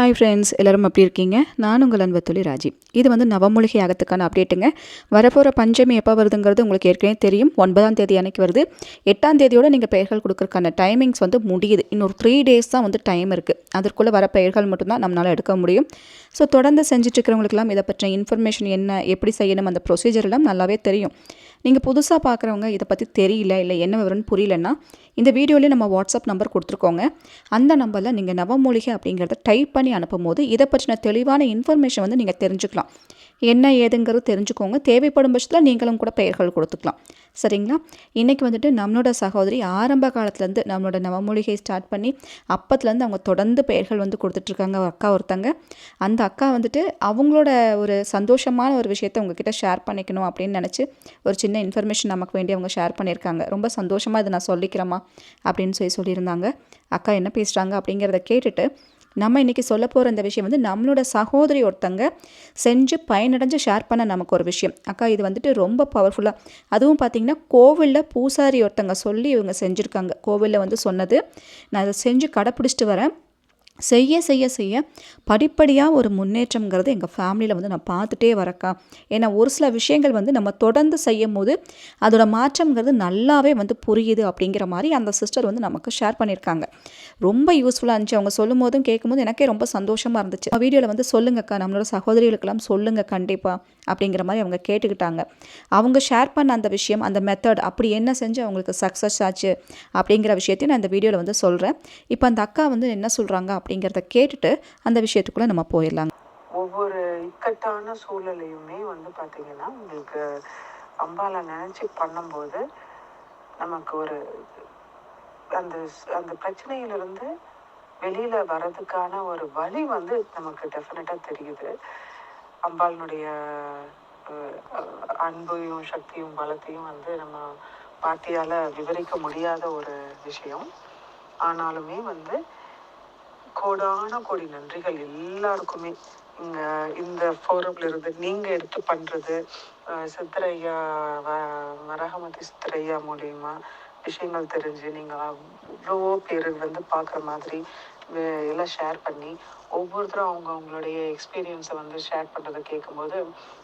Hi friends எல்லோரும் எப்படி இருக்கீங்க? நான் உங்கள் அன்பத்துளி ராஜி. இது வந்து நவமூலிகை யாகத்துக்கான அப்டேட்டுங்க வரப்போகிற பஞ்சமி எப்போ வருதுங்கிறது உங்களுக்கு ஏற்கனவே தெரியும். ஒன்பதாம் தேதி அன்னைக்கு வருது. எட்டாம் தேதியோடு நீங்கள் பெயர்கள் கொடுக்குறக்கான டைமிங்ஸ் வந்து முடியுது. இன்னொரு த்ரீ டேஸ் தான் வந்து டைம் இருக்குது அதற்குள்ளே வர பெயர்கள் மட்டும்தான் நம்மளால் எடுக்க முடியும். ஸோ தொடர்ந்து செஞ்சுட்ருக்கிறவங்களுக்கெல்லாம் இதை பற்றின இன்ஃபர்மேஷன் என்ன எப்படி செய்யணும் அந்த ப்ரொசீஜர் எல்லாம் நல்லாவே தெரியும். நீங்கள் புதுசாக பார்க்குறவங்க இதை பற்றி தெரியல இல்லை என்ன விவரம்னு புரியலன்னா இந்த வீடியோலேயே நம்ம வாட்ஸ்அப் நம்பர் கொடுத்துருக்கோங்க. அந்த நம்பரில் நீங்கள் நவமூலிகை அப்படிங்கிறத டைப் பண்ணி அனுப்பும் போது இதை பற்றின தெளிவான இன்ஃபர்மேஷன் வந்து நீங்கள் தெரிஞ்சுக்கலாம். என்ன ஏதுங்கிறது தெரிஞ்சுக்கோங்க. தேவைப்படும் பட்சத்தில் நீங்களும் கூட பெயர்கள் கொடுத்துக்கலாம். சரிங்களா? இன்றைக்கி வந்துட்டு நம்மளோட சகோதரி ஆரம்ப காலத்துலேருந்து நம்மளோட நவமூலிகை ஸ்டார்ட் பண்ணி அப்பத்துலேருந்து அவங்க தொடர்ந்து பெயர்கள் வந்து கொடுத்துட்ருக்காங்க ஒரு அக்கா ஒருத்தங்க. அந்த அக்கா வந்துட்டு அவங்களோட ஒரு சந்தோஷமான ஒரு விஷயத்தை உங்ககிட்ட ஷேர் பண்ணிக்கணும் அப்படின்னு நினச்சி ஒரு சின்ன இன்ஃபர்மேஷன் நமக்கு வேண்டி அவங்க ஷேர் பண்ணியிருக்காங்க. ரொம்ப சந்தோஷமாக இதை நான் சொல்லிக்கிறேம்மா அப்படின்னு சொல்லி சொல்லியிருந்தாங்க. அக்கா என்ன பேசுகிறாங்க அப்படிங்கிறத கேட்டுட்டு நம்ம இன்றைக்கி சொல்ல போகிற இந்த விஷயம் வந்து நம்மளோட சகோதரி ஒருத்தங்க செஞ்சு பயனடைஞ்சு ஷேர் பண்ண நமக்கு ஒரு விஷயம். அக்கா இது வந்துட்டு ரொம்ப பவர்ஃபுல்லாக அதுவும் பார்த்திங்கன்னா கோவிலில் பூசாரி ஒருத்தங்க சொல்லி இவங்க செஞ்சுருக்காங்க. கோவிலில் வந்து சொன்னது. நான் அதை செஞ்சு கடைப்பிடிச்சிட்டு வரேன். செய்ய செய்ய செய்ய படிப்படியாக ஒரு முன்னேற்றம்ங்கிறது எங்கள் ஃபேமிலியில் வந்து நான் பார்த்துட்டே வரக்கா ஏன்னா ஒரு சில விஷயங்கள் வந்து நம்ம தொடர்ந்து செய்யும் போது அதோட மாற்றம்ங்கிறது நல்லாவே வந்து புரியுது அப்படிங்கிற மாதிரி அந்த சிஸ்டர் வந்து நமக்கு ஷேர் பண்ணியிருக்காங்க. ரொம்ப யூஸ்ஃபுல்லாக இருந்துச்சு. அவங்க சொல்லும் போதும் கேட்கும்போது எனக்கே ரொம்ப சந்தோஷமாக இருந்துச்சு. வீடியோவில் வந்து சொல்லுங்கக்கா நம்மளோட சகோதரிகளுக்கெல்லாம் சொல்லுங்கள் கண்டிப்பாக அப்படிங்கிற மாதிரி அவங்க கேட்டுக்கிட்டாங்க. அவங்க ஷேர் பண்ண அந்த விஷயம் அந்த மெத்தட் அப்படி என்ன செஞ்சு அவங்களுக்கு சக்ஸஸ் ஆச்சு அப்படிங்கிற விஷயத்தையும் நான் இந்த வீடியோவில் வந்து சொல்கிறேன் இப்போ அந்த அக்கா வந்து என்ன சொல்கிறாங்க அப்படிங்கிறத கேட்டுட்டு அந்த விஷயத்துக்குள்ளே நம்ம போயிடலாங்க. ஒவ்வொரு இக்கட்டான சூழலையுமே வந்து பார்த்தீங்கன்னா உங்களுக்கு அம்பாலை நினச்சி பண்ணும்போது நமக்கு ஒரு அந்த அந்த பிரச்சனையிலிருந்து வெளியில வர்றதுக்கான ஒரு வழி வந்து நமக்கு டெஃபினட்டாக தெரியுது. அம்பாளினுடைய அன்பையும் சக்தியும் பலத்தையும் வந்து நம்ம வார்த்தையால விவரிக்க முடியாத ஒரு விஷயம். ஆனாலுமே வந்து கோடான கோடி நன்றிகள் எல்லாருக்குமே. இந்த ஃபோரம்ல இருந்து நீங்க எடுத்து பண்றது அஹ், சித்தரையா வ- வரகமதி சித்தரையா மூலியமா விஷயங்கள் தெரிஞ்சு நீங்க அவ்வளோ பேர் வந்து பார்க்குற மாதிரி வே- எல்லாம் ஷேர் பண்ணி ஒவ்வொருத்தரும் அவங்க அவங்களுடைய எக்ஸ்பீரியன்ஸை வந்து ஷேர் பண்ணுறதை கேட்கும்போது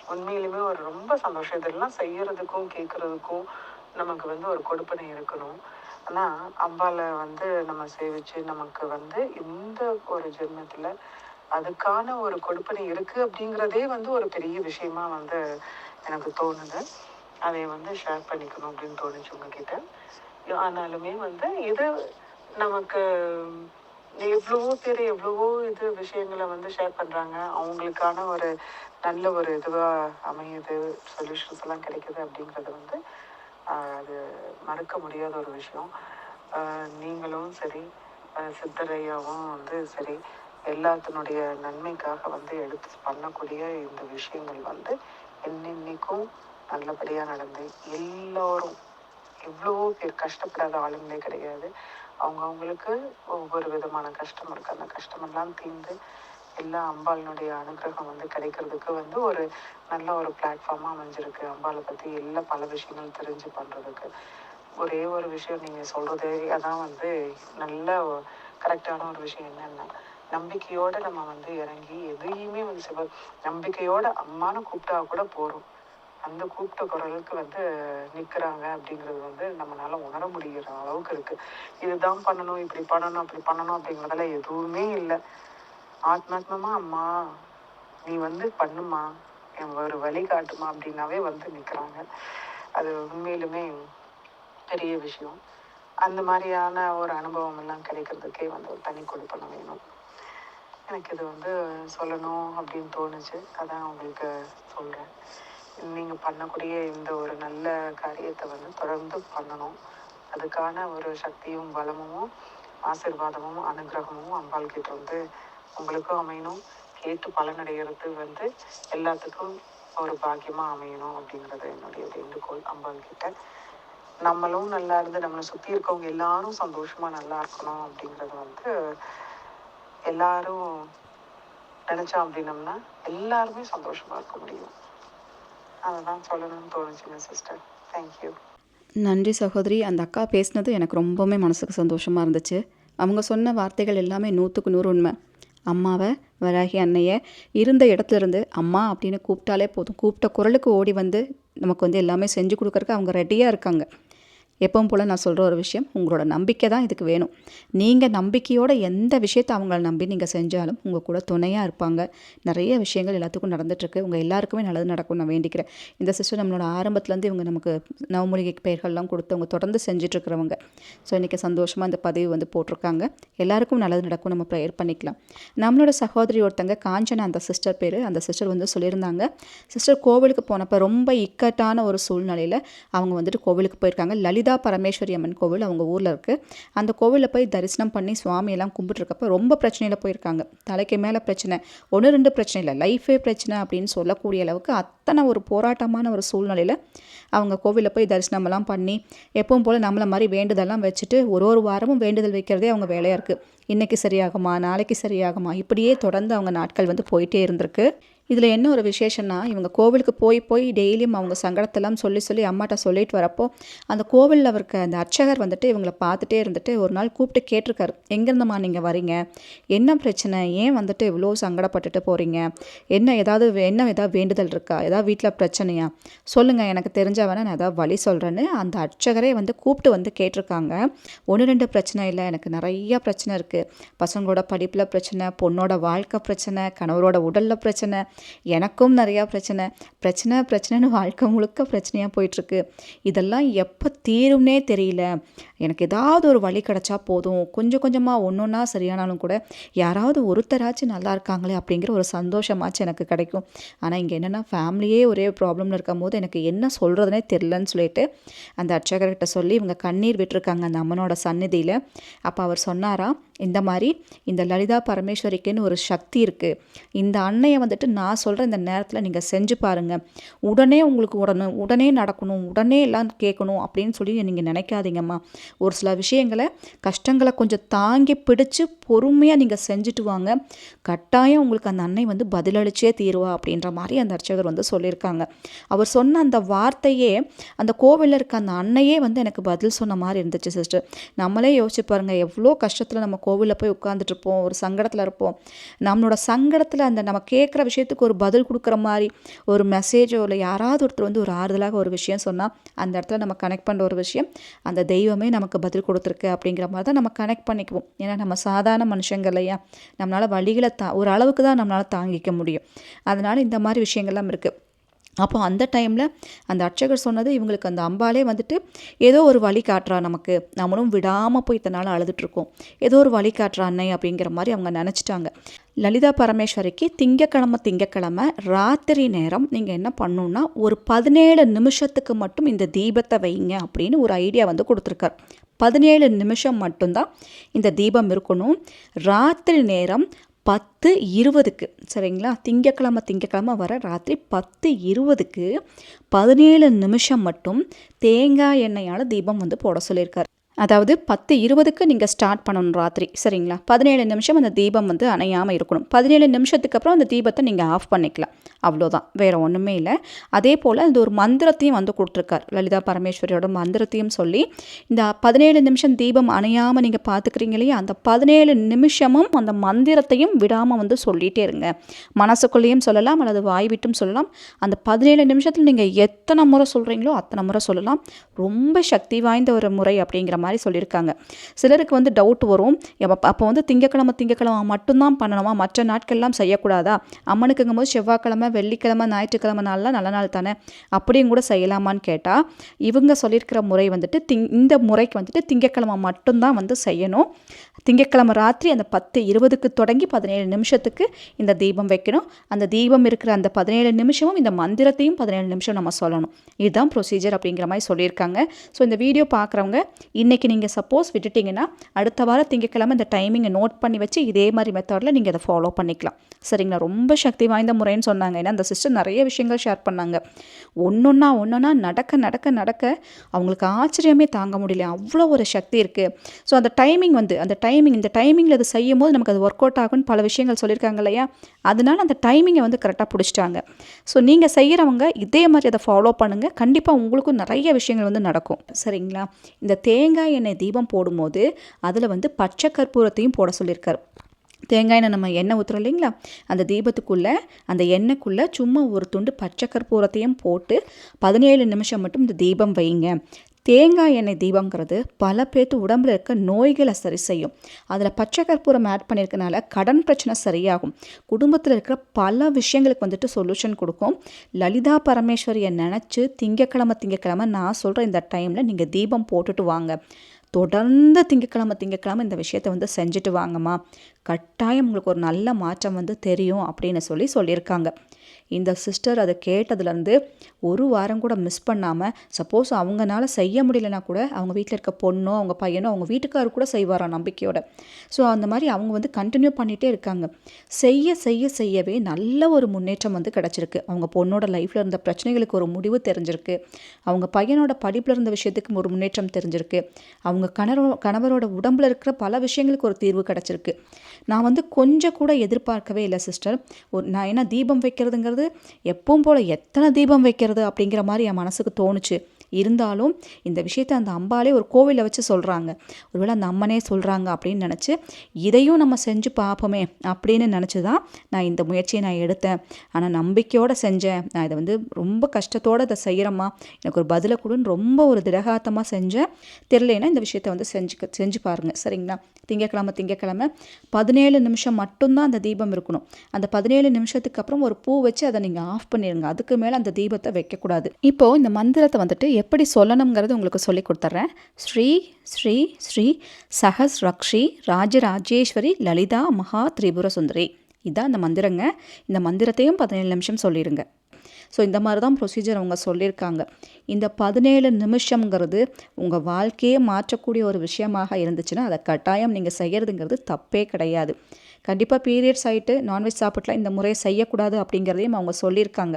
உண்மையிலுமே ஒரு ரொம்ப சந்தோஷம். இதெல்லாம் செய்யறதுக்கும் கேட்குறதுக்கும் நமக்கு வந்து ஒரு கொடுப்பனை இருக்கணும். ஆனால் அம்பாலை வந்து நம்ம சேவிச்சு நமக்கு வந்து இந்த ஒரு ஜென்மத்தில் அதுக்கான ஒரு கொடுப்பனை இருக்குது அப்படிங்கிறதே வந்து ஒரு பெரிய விஷயமா வந்து எனக்கு தோணுது. அதை வந்து ஷேர் பண்ணிக்கணும் அப்படின்னு தோணுச்சு உங்ககிட்ட. ஆனாலுமே வந்து இது நமக்கு எவ்வளவோ பேர் எவ்வளவோ இது விஷயங்களை வந்து ஷேர் பண்ணுறாங்க அவங்களுக்கான ஒரு நல்ல ஒரு இதுவாக அமையுது சொல்யூஷன்ஸ் எல்லாம் கிடைக்குது அப்படிங்கிறது வந்து அது மறக்க முடியாத ஒரு விஷயம். ஆஹ், நீங்களும் சரி சித்தரையாவும் வந்து சரி எல்லாத்தினுடைய நன்மைக்காக வந்து எடுத்து பண்ணக்கூடிய இந்த விஷயங்கள் வந்து என்னென்னைக்கும் நல்லபடியாக நடந்து எல்லோரும் எவ்வளவோ பேர் கஷ்டப்படாத ஆளுங்களே கிடையாது. அவங்க அவங்களுக்கு ஒவ்வொரு விதமான கஷ்டம் இருக்கு. அந்த கஷ்டமெல்லாம் தீர்ந்து எல்லா அம்பாளினுடைய அனுகிரகம் வந்து கிடைக்கிறதுக்கு வந்து ஒரு நல்ல ஒரு பிளாட்ஃபார்மாக அமைஞ்சிருக்கு. அம்பாளை பற்றி எல்லா பல விஷயங்கள் தெரிஞ்சு பண்ணுறதுக்கு ஒரே ஒரு விஷயம் நீங்கள் சொல்கிறது அதான் வந்து நல்ல கரெக்டான ஒரு விஷயம் என்னன்னா நம்பிக்கையோட நம்ம வந்து இறங்கி எதையுமே வந்து சிவ நம்பிக்கையோட அம்மானு கூப்பிட்டா கூட போகிறோம் அந்த கூப்பிட்ட குரலுக்கு வந்து நிற்கிறாங்க அப்படிங்கிறது வந்து நம்மளால உணர முடிகிற அளவுக்கு இருக்கு. இதுதான் பண்ணணும் இப்படி பண்ணணும் அப்படி பண்ணணும் அப்படிங்கிறதெல்லாம் எதுவுமே இல்லை. ஆத்மாத்மமா அம்மா நீ வந்து பண்ணுமா? என் ஒரு வழி காட்டுமா? அப்படின்னாவே வந்து நிற்கிறாங்க அது உண்மையிலுமே பெரிய விஷயம். அந்த மாதிரியான ஒரு அனுபவம் எல்லாம் கிடைக்கிறதுக்கே வந்து ஒரு தனி கொடுப்பணம் வேணும். எனக்கு இது வந்து சொல்லணும் அப்படின்னு தோணுச்சு. அதான் உங்களுக்கு சொல்கிறேன் நீங்கள் பண்ணக்கூடிய இந்த ஒரு நல்ல காரியத்தை வந்து தொடர்ந்து பண்ணணும். அதுக்கான ஒரு சக்தியும் பலமும் ஆசீர்வாதமும் அனுகிரகமும் அம்பாள் கிட்ட வந்து உங்களுக்கும் அமையணும். கேட்டு பலனடைகிறது வந்து எல்லாத்துக்கும் ஒரு பாக்கியமாக அமையணும் அப்படிங்கிறது என்னுடைய வேண்டுகோள் அம்பாள் கிட்ட. நம்மளும் நல்லா இருந்து நம்மளை சுற்றி இருக்கவங்க எல்லாரும் சந்தோஷமாக நல்லா இருக்கணும் அப்படிங்கிறது வந்து எல்லாரும் நினைச்சோம் அப்படின்னம்னா எல்லாருமே சந்தோஷமா இருக்க முடியும். அதை தான் சொல்லணும்னு தோணுச்சுங்க சிஸ்டர் தேங்க்யூ நன்றி சகோதரி. அந்த அக்கா பேசினது எனக்கு ரொம்பவுமே மனசுக்கு சந்தோஷமாக இருந்துச்சு. அவங்க சொன்ன வார்த்தைகள் எல்லாமே நூற்றுக்கு நூறு உண்மை. அம்மாவை வராகி அன்னையை இருந்த இடத்துல இருந்து அம்மா அப்படின்னு கூப்பிட்டாலே போதும். கூப்பிட்ட குரலுக்கு ஓடி வந்து நமக்கு வந்து எல்லாமே செஞ்சு கொடுக்குறக்கு அவங்க ரெடியாக இருக்காங்க. எப்பவும் போல் நான் சொல்கிற ஒரு விஷயம் உங்களோட நம்பிக்கை தான் இதுக்கு வேணும். நீங்கள் நம்பிக்கையோட எந்த விஷயத்தை அவங்கள நம்பி நீங்கள் செஞ்சாலும் உங்கள் கூட துணையாக இருப்பாங்க. நிறைய விஷயங்கள் எல்லாத்துக்கும் நடந்துட்டுருக்கு. உங்கள் எல்லாருக்குமே நல்லது நடக்கும் நான் வேண்டிக்கிறேன். இந்த சிஸ்டர் நம்மளோட ஆரம்பத்துலேருந்து இவங்க நமக்கு நவமூலிகை பெயர்கள்லாம் கொடுத்து அவங்க தொடர்ந்து செஞ்சிட்ருக்கிறவங்க ஸோ இன்றைக்கி சந்தோஷமாக இந்த பதிவு வந்து போட்டிருக்காங்க. எல்லாருக்கும் நல்லது நடக்கும். நம்ம ப்ரேயர் பண்ணிக்கலாம். நம்மளோட சகோதரி ஒருத்தங்க காஞ்சனா அந்த சிஸ்டர் பேர். அந்த சிஸ்டர் வந்து சொல்லியிருந்தாங்க. சிஸ்டர் கோவிலுக்கு போனப்போ ரொம்ப இக்கட்டான ஒரு சூழ்நிலையில் அவங்க வந்துட்டு கோவிலுக்கு போயிருக்காங்க. லலித் பரமேஸ்வரி அம்மன் கோவில் அவங்க ஊரில் இருக்குது அந்த கோவிலில் போய் தரிசனம் பண்ணி சுவாமியெல்லாம் கும்பிட்டுருக்கப்ப ரொம்ப பிரச்சனையில் போயிருக்காங்க. தலைக்கு மேலே பிரச்சனை ஒன்று ரெண்டு பிரச்சனை இல்லை லைஃபே பிரச்சனை அப்படின்னு சொல்லக்கூடிய அளவுக்கு அத்தனை ஒரு போராட்டமான ஒரு சூழ்நிலையில் அவங்க கோவிலில் போய் தரிசனமெல்லாம் பண்ணி எப்பவும் போல் நம்மளை மாதிரி வேண்டுதல்லாம் வச்சுட்டு ஒரு ஒரு வாரமும் வேண்டுதல் வைக்கிறதே அவங்க வேலையாக இருக்குது இன்றைக்கி சரியாகுமா நாளைக்கு சரியாகுமா இப்படியே தொடர்ந்து அவங்க நாட்கள் வந்து போயிட்டே இருந்திருக்கு. இதில் என்ன ஒரு விசேஷம்னா இவங்க கோவிலுக்கு போய் போய் டெய்லியும் அவங்க சங்கடத்தெல்லாம் சொல்லி சொல்லி அம்மாட்ட சொல்லிட்டு வரப்போ அந்த கோவிலில் இருக்க அந்த அர்ச்சகர் வந்துட்டு இவங்கள பார்த்துட்டே இருந்துட்டு ஒரு நாள் கூப்பிட்டு கேட்டிருக்காரு. எங்கேருந்தம்மா நீங்கள் வரீங்க? என்ன பிரச்சனை? ஏன் வந்துட்டு இவ்வளோ சங்கடப்பட்டுட்டு போகிறீங்க என்ன ஏதாவது வே- என்ன ஏதாவது வேண்டுதல் இருக்கா? ஏதாவது வீட்டில் பிரச்சனையா? சொல்லுங்கள் எனக்கு தெரிஞ்ச வேணா நான் ஏதாவது வழி சொல்கிறேன்னு அந்த அர்ச்சகரே வந்து கூப்பிட்டு வந்து கேட்டிருக்காங்க. ஒன்று ரெண்டு பிரச்சனை இல்லை. எனக்கு நிறைய பிரச்சனை இருக்குது பசங்களோட படிப்பில் பிரச்சனை பொண்ணோட வாழ்க்கை பிரச்சனை கணவரோட உடலில் பிரச்சனை எனக்கும் நிறையா பிரச்சனை. பிரச்சனை பிரச்சனைன்னு வாழ்க்கை முழுக்க பிரச்சனையாக போயிட்டுருக்கு. இதெல்லாம் எப்போ தீரும்னே தெரியல. எனக்கு ஏதாவது ஒரு வழி கிடச்சா போதும். கொஞ்சம் கொஞ்சமாக ஒன்று ஒன்றா சரியானாலும் கூட யாராவது ஒருத்தராச்சும் நல்லா இருக்காங்களே அப்படிங்கிற ஒரு சந்தோஷமாச்சும் எனக்கு கிடைக்கும். ஆனால் இங்கே என்னென்னா ஃபேமிலியே ஒரே ப்ராப்ளம்னு இருக்கும் போது எனக்கு என்ன சொல்கிறதுனே தெரிலன்னு சொல்லிட்டு அந்த அர்ச்சகர்கிட்ட சொல்லி இவங்க கண்ணீர் விட்டுருக்காங்க அந்த அம்மனோட சந்நிதியில். அப்போ அவர் சொன்னாரா இந்த மாதிரி இந்த லலிதா பரமேஸ்வரிக்குன்னு ஒரு சக்தி இருக்குது இந்த அன்னையை வந்துட்டு நான் சொல்கிற இந்த நேரத்தில் நீங்கள் செஞ்சு பாருங்கள் உடனே உங்களுக்கு உடனே உடனே நடக்கணும் உடனே எல்லாம் கேட்கணும் அப்படின்னு சொல்லி நீங்கள் நினைக்காதீங்கம்மா. ஒரு சில விஷயங்களை கஷ்டங்களை கொஞ்சம் தாங்கி பிடிச்சு பொறுமையாக நீங்கள் செஞ்சுட்டு வாங்க. கட்டாயம் உங்களுக்கு அந்த அன்னை வந்து பதிலளிச்சே தீருவா அப்படின்ற மாதிரி அந்த அர்ச்சகர் வந்து சொல்லியிருக்காங்க. அவர் சொன்ன அந்த வார்த்தையே அந்த கோவிலில் இருக்க அந்த அன்னையே வந்து எனக்கு பதில் சொன்ன மாதிரி இருந்துச்சு சிஸ்டர் நம்மளே யோசிச்சு பாருங்கள் எவ்வளோ கஷ்டத்தில் நம்ம கோவிலில் போய் உட்காந்துட்டு இருப்போம் ஒரு சங்கடத்தில் இருப்போம். நம்மளோட சங்கடத்தில் அந்த நம்ம கேட்குற விஷயத்துக்கு ஒரு பதில் கொடுக்குற மாதிரி ஒரு மெசேஜோ இல்லை யாராவது ஒருத்தர் வந்து ஒரு ஆறுதலாக ஒரு விஷயம் சொன்னால் அந்த இடத்துல நம்ம கனெக்ட் பண்ணுற ஒரு விஷயம் அந்த தெய்வமே நமக்கு பதில் கொடுத்துருக்கு அப்படிங்கிற மாதிரி தான் நம்ம கனெக்ட் பண்ணிக்குவோம். ஏன்னா நம்ம சாதாரண மனுஷங்க இல்லையா? நம்மளால் வழிகளை தா ஒரு அளவுக்கு தான் நம்மளால் தாங்கிக்க முடியும். அதனால் இந்த மாதிரி விஷயங்கள்லாம் இருக்குது அப்போ அந்த டைமில் அந்த அர்ச்சகர் சொன்னது இவங்களுக்கு அந்த அம்பாலே வந்துட்டு ஏதோ ஒரு வழி காட்டுறா நமக்கு. நம்மளும் விடாமல் போய் இத்தனை நாள் அழுதுட்ருக்கோம் ஏதோ ஒரு வழி காட்டுறா அன்னை அப்படிங்கிற மாதிரி அவங்க நினச்சிட்டாங்க. லலிதா பரமேஸ்வரிக்கு திங்கக்கிழமை திங்கக்கிழமை ராத்திரி நேரம் நீங்கள் என்ன பண்ணணுன்னா ஒரு பதினேழு நிமிஷத்துக்கு மட்டும் இந்த தீபத்தை வைங்க அப்படின்னு ஒரு ஐடியா வந்து கொடுத்துருக்கார். பதினேழு நிமிஷம் மட்டும்தான் இந்த தீபம் இருக்கணும். ராத்திரி நேரம் பத்து இருபதுக்கு சரிங்களா? திங்கக்கிழமை திங்கக்கிழமை வர ராத்திரி பத்து இருபதுக்கு பதினேழு நிமிஷம் மட்டும் தேங்காய் எண்ணெயால் தீபம் வந்து போட சொல்லியிருக்காரு. அதாவது பத்து இருபதுக்கு நீங்கள் ஸ்டார்ட் பண்ணணும் ராத்திரி சரிங்களா? பதினேழு நிமிஷம் அந்த தீபம் வந்து அணையாமல் இருக்கணும். பதினேழு நிமிஷத்துக்கு அப்புறம் அந்த தீபத்தை நீங்கள் ஆஃப் பண்ணிக்கலாம். அவ்வளோதான் வேறு ஒன்றுமே இல்லை. அதே போல் இந்த ஒரு மந்திரத்தையும் வந்து கொடுத்துருக்கார். லலிதா பரமேஸ்வரியோட மந்திரத்தையும் சொல்லி இந்த பதினேழு நிமிஷம் தீபம் அணையாமல் நீங்கள் பார்த்துக்கிறீங்க இல்லையா? அந்த பதினேழு நிமிஷமும் அந்த மந்திரத்தையும் விடாமல் வந்து சொல்லிகிட்டே இருங்க. மனசுக்குள்ளேயும் சொல்லலாம் அல்லது வாய் விட்டும் சொல்லலாம். அந்த பதினேழு நிமிஷத்தில் நீங்கள் எத்தனை முறை சொல்கிறீங்களோ அத்தனை முறை சொல்லலாம். ரொம்ப சக்தி வாய்ந்த ஒரு முறை அப்படிங்கிற மாதிரி சொல்லியிருக்காங்க. சிலருக்கு வந்து டவுட் வரும். அப்போ வந்து திங்கக்கிழமை திங்கக்கிழமை மட்டும்தான் பண்ணணுமா? மற்ற நாட்கள்லாம் செய்யக்கூடாதா? அம்மனுக்குங்கும் போது செவ்வாய்க்கிழமை வெள்ளிக்கிழமை ஞாயிற்றுக்கிழமை நாள்லாம் நல்ல நாள் தானே? அப்படியும் கூட செய்யலாமான்னு கேட்டால் இவங்க சொல்லியிருக்கிற முறை வந்துட்டு திங் இந்த முறைக்கு வந்துட்டு திங்கக்கிழமை மட்டும்தான் வந்து செய்யணும். திங்கக்கிழமை ராத்திரி அந்த பத்து இருபதுக்கு தொடங்கி பதினேழு நிமிஷத்துக்கு இந்த தீபம் வைக்கணும். அந்த தீபம் இருக்கிற அந்த பதினேழு நிமிஷமும் இந்த மந்திரத்தையும் பதினேழு நிமிஷம் நம்ம சொல்லணும். இதுதான் ப்ரொசீஜர் அப்படிங்கிற மாதிரி சொல்லியிருக்காங்க. ஸோ இந்த வீடியோ பார்க்குறவங்க இன்றைக்கி நீங்கள் சப்போஸ் விட்டுட்டிங்கன்னா அடுத்த வாரம் திங்கக்கிழமை இந்த டைமிங்கை நோட் பண்ணி வச்சு இதே மாதிரி மெத்தடில் நீங்கள் அதை ஃபாலோ பண்ணிக்கலாம். சரிங்களா? ரொம்ப சக்தி வாய்ந்த முறைன்னு சொன்னாங்க. ஏன்னா அந்த சிஸ்டர் நிறைய விஷயங்கள் ஷேர் பண்ணாங்க. ஒன்றுன்னா ஒன்றுன்னா நடக்க நடக்க நடக்க அவங்களுக்கு ஆச்சரியமே தாங்க முடியல. அவ்வளோ ஒரு சக்தி இருக்குது ஸோ அந்த டைமிங் வந்து அந்த டைமிங் இந்த டைமிங்கில் அது செய்யும் போது நமக்கு அது ஒர்க் அவுட் ஆகும்னு பல விஷயங்கள் சொல்லியிருக்காங்க இல்லையா? அதனால அந்த டைமிங்கை வந்து கரெக்டாக பிடிச்சிட்டாங்க. ஸோ நீங்கள் செய்கிறவங்க இதே மாதிரி அதை ஃபாலோ பண்ணுங்கள் கண்டிப்பாக உங்களுக்கும் நிறைய விஷயங்கள் வந்து நடக்கும். சரிங்களா? இந்த தேங்காய் எண்ணெய் தீபம் போடும்போது அதில் வந்து பச்சை கற்பூரத்தையும் போட சொல்லியிருக்காரு. தேங்காய் எண்ணெய் நம்ம எண்ணெய் ஊற்றுறோம் இல்லைங்களா? அந்த தீபத்துக்குள்ளே அந்த எண்ணெய்க்குள்ளே சும்மா ஒரு துண்டு பச்சை கற்பூரத்தையும் போட்டு பதினேழு நிமிஷம் மட்டும் இந்த தீபம் வைங்க. தேங்காய் எண்ணெய் தீபங்கிறது பல பேர்த்து உடம்புல இருக்க நோய்களை சரி செய்யும். அதில் பச்சை கற்பூரம் ஆட் பண்ணியிருக்கனால கடன் பிரச்சனை சரியாகும். குடும்பத்தில் இருக்கிற பல விஷயங்களுக்கு வந்துட்டு சொல்யூஷன் கொடுக்கும். லலிதா பரமேஸ்வரியை நினச்சி திங்கக்கிழமை திங்கக்கிழமை நான் சொல்கிற இந்த டைமில் நீங்கள் தீபம் போட்டுட்டு வாங்க. தொடர்ந்து திங்கக்கிழமை திங்கக்கிழமை இந்த விஷயத்தை வந்து செஞ்சுட்டு வாங்கம்மா. கட்டாயம் உங்களுக்கு ஒரு நல்ல மாற்றம் வந்து தெரியும் அப்படின்னு சொல்லி சொல்லியிருக்காங்க. இந்த சிஸ்டர் அதை கேட்டதுலேருந்து ஒரு வாரம் கூட மிஸ் பண்ணாமல் சப்போஸ் அவங்கனால செய்ய முடியலனா கூட அவங்க வீட்டில் இருக்க பொண்ணோ அவங்க பையனோ அவங்க வீட்டுக்காரர் கூட செய்வாராம் நம்பிக்கையோட. ஸோ அந்த மாதிரி அவங்க வந்து கண்டினியூ பண்ணிகிட்டே இருக்காங்க. செய்ய செய்ய செய்யவே நல்ல ஒரு முன்னேற்றம் வந்து கிடச்சிருக்கு. அவங்க பொண்ணோட லைஃப்பில் இருந்த பிரச்சனைகளுக்கு ஒரு முடிவு தெரிஞ்சிருக்கு. அவங்க பையனோட படிப்பில் இருந்த விஷயத்துக்கு ஒரு முன்னேற்றம் தெரிஞ்சிருக்கு. அவங்க கணவரோ கணவரோட உடம்புல இருக்கிற பல விஷயங்களுக்கு ஒரு தீர்வு கிடச்சிருக்கு. நான் வந்து கொஞ்சம் கூட எதிர்பார்க்கவே இல்லை சிஸ்டர் ஒரு நான் ஏன்னா தீபம் வைக்கிறதுங்கிறது எப்பவும் போல் எத்தனை தீபம் வைக்கிறது அப்படிங்கிற மாதிரி என் மனசுக்கு தோணுச்சு. இருந்தாலும் இந்த விஷயத்த அந்த அம்பாலே ஒரு கோவிலில் வச்சு சொல்கிறாங்க ஒருவேளை அந்த அம்மனே சொல்கிறாங்க அப்படின்னு நினச்சி இதையும் நம்ம செஞ்சு பார்ப்போமே அப்படின்னு நினச்சி தான் நான் இந்த முயற்சியை நான் எடுத்தேன். ஆனால் நம்பிக்கையோடு செஞ்சேன். நான் இதை வந்து ரொம்ப கஷ்டத்தோடு அதை செய்கிறேம்மா எனக்கு ஒரு பதிலை கொடுன்னு ரொம்ப ஒரு திடகாத்தமாக செஞ்சேன். தெரிலனா இந்த விஷயத்தை வந்து செஞ்சு செஞ்சு பாருங்கள் சரிங்களா? திங்கக்கிழமை திங்கக்கிழமை பதினேழு நிமிஷம் மட்டும்தான் அந்த தீபம் இருக்கணும். அந்த பதினேழு நிமிஷத்துக்கு அப்புறம் ஒரு பூ வச்சு அதை நீங்கள் ஆஃப் பண்ணிடுங்க அதுக்கு மேலே அந்த தீபத்தை வைக்கக்கூடாது. இப்போது இந்த மந்திரத்தை வந்துட்டு எப்படி சொல்லணுங்கிறது உங்களுக்கு சொல்லி கொடுத்துட்றேன் ஸ்ரீ ஸ்ரீ ஸ்ரீ சஹஸ் ரக்ஷி ராஜராஜேஸ்வரி லலிதா மகா திரிபுர சுந்தரி. இதான் இந்த மந்திரங்க. இந்த மந்திரத்தையும் பதினேழு நிமிஷம் சொல்லிடுங்க. ஸோ இந்த மாதிரி தான் ப்ரொசீஜர் அவங்க சொல்லியிருக்காங்க. இந்த பதினேழு நிமிஷங்கிறது உங்கள் வாழ்க்கையே மாற்றக்கூடிய ஒரு விஷயமாக இருந்துச்சுன்னா அதை கட்டாயம் நீங்கள் செய்கிறதுங்கிறது தப்பே கிடையாது. கண்டிப்பாக பீரியட்ஸ் ஆகிட்டு நான்வெஜ் சாப்பிட்லாம் இந்த முறையை செய்யக்கூடாது அப்படிங்கிறதையும் அவங்க சொல்லியிருக்காங்க.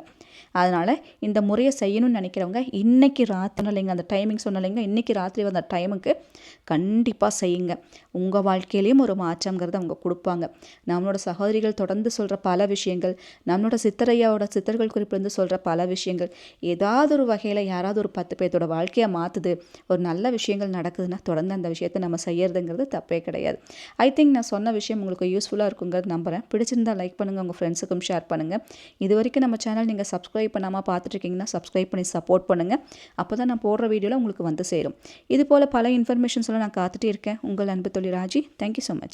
அதனால் இந்த முறையை செய்யணும்னு நினைக்கிறவங்க இன்றைக்கி ராத்திரி இல்லைங்க அந்த டைமிங் சொன்னலைங்க இன்றைக்கி ராத்திரி வந்த டைமுக்கு கண்டிப்பாக செய்யுங்க. உங்கள் வாழ்க்கையிலையும் ஒரு மாற்றங்கிறத அவங்க கொடுப்பாங்க. நம்மளோட சகோதரிகள் தொடர்ந்து சொல்கிற பல விஷயங்கள் நம்மளோட சித்தரையாவோட சித்தர்கள் குறிப்பிலிருந்து சொல்கிற பல விஷயங்கள் ஏதாவது ஒரு வகையில் யாராவது ஒரு பத்து பேர்த்தோட வாழ்க்கையை மாற்றுது ஒரு நல்ல விஷயங்கள் நடக்குதுன்னா தொடர்ந்து அந்த விஷயத்தை நம்ம செய்யறதுங்கிறது தப்பே கிடையாது. ஐ திங்க் நான் சொன்ன விஷயம் உங்களுக்கு யூஸ்ஃபுல்லாக இருக்குங்கிறது நம்புகிறேன் பிடிச்சிருந்தா லைக் பண்ணுங்கள் உங்கள் ஃப்ரெண்ட்ஸுக்கும் ஷேர் பண்ணுங்கள் இது வரைக்கும் நம்ம சேனல் நீங்கள் சப்ஸ்கிரைப் பண்ணாமல் பார்த்துட்ருக்கீங்கன்னா சப்ஸ்கிரைப் பண்ணி சப்போர்ட் பண்ணுங்கள் அப்போ தான் நான் போடுற வீடியோவில் உங்களுக்கு வந்து சேரும். இது போல் பல இன்ஃபர்மேஷன்ஸ்லாம் நான் காத்துட்டே இருக்கேன். உங்கள் அன்பு தொழில் ராஜி. Thank you so much